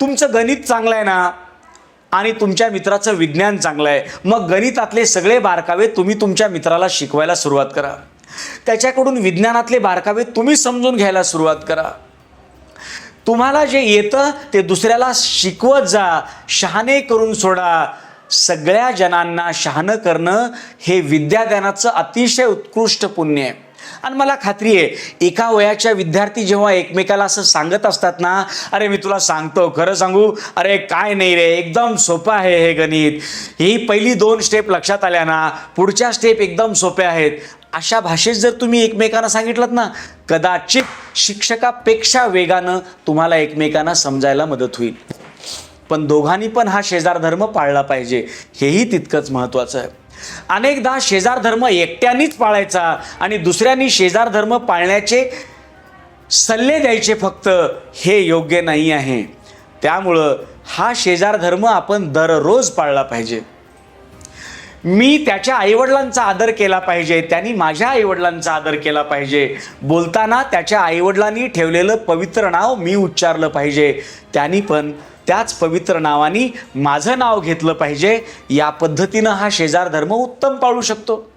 तुमचं गणित चांगलं आहे ना आणि तुमच्या मित्राचं विज्ञान चांगलं आहे मग गणितातले सगळे बारकावे तुम्ही तुमच्या मित्राला शिकवायला सुरुवात करा. त्याच्याकडून विज्ञानातले बारकावे तुम्ही समजून घ्यायला सुरुवात करा. तुम्हाला जे येतं ते दुसऱ्याला शिकवत जा शहाणे करून सोडा. सगळ्या जणांना शहाणं करणं हे विद्यादानाचं अतिशय उत्कृष्ट पुण्य आहे. आणि मला खात्री आहे एका वयाच्या विद्यार्थी जेव्हा एकमेकाला असं सांगत असतात ना अरे मी तुला सांगतो खरं सांगू? अरे काय नाही रे एकदम सोपं आहे हे गणित. ही पहिली दोन स्टेप लक्षात आल्या ना पुढच्या स्टेप एकदम सोप्या आहेत. अशा भाषेत जर तुम्ही एकमेकांना सांगितलं ना कदाचित शिक्षकापेक्षा वेगानं तुम्हाला एकमेकांना समजायला मदत होईल. पण दोघांनी पण हा शेजार धर्म पाळला पाहिजे हेही तितकंच महत्त्वाचं आहे. अनेकदा शेजार धर्म एकट्यानेच पाळायचा आणि दुसऱ्यांनी शेजार धर्म पाळण्याचे सल्ले द्यायचे फक्त हे योग्य नाही आहे. त्यामुळं हा शेजार धर्म आपण दररोज पाळला पाहिजे. मी त्याच्या आईवडिलांचा आदर केला पाहिजे त्यांनी माझ्या आईवडिलांचा आदर केला पाहिजे. बोलताना त्याच्या आईवडिलांनी ठेवलेलं पवित्र नाव मी उच्चारलं पाहिजे. त्यांनी पण त्याच पवित्र नावानी माझं नाव घेतलं पाहिजे. या पद्धतीनं हा शेजार धर्म उत्तम पाळू शकतो.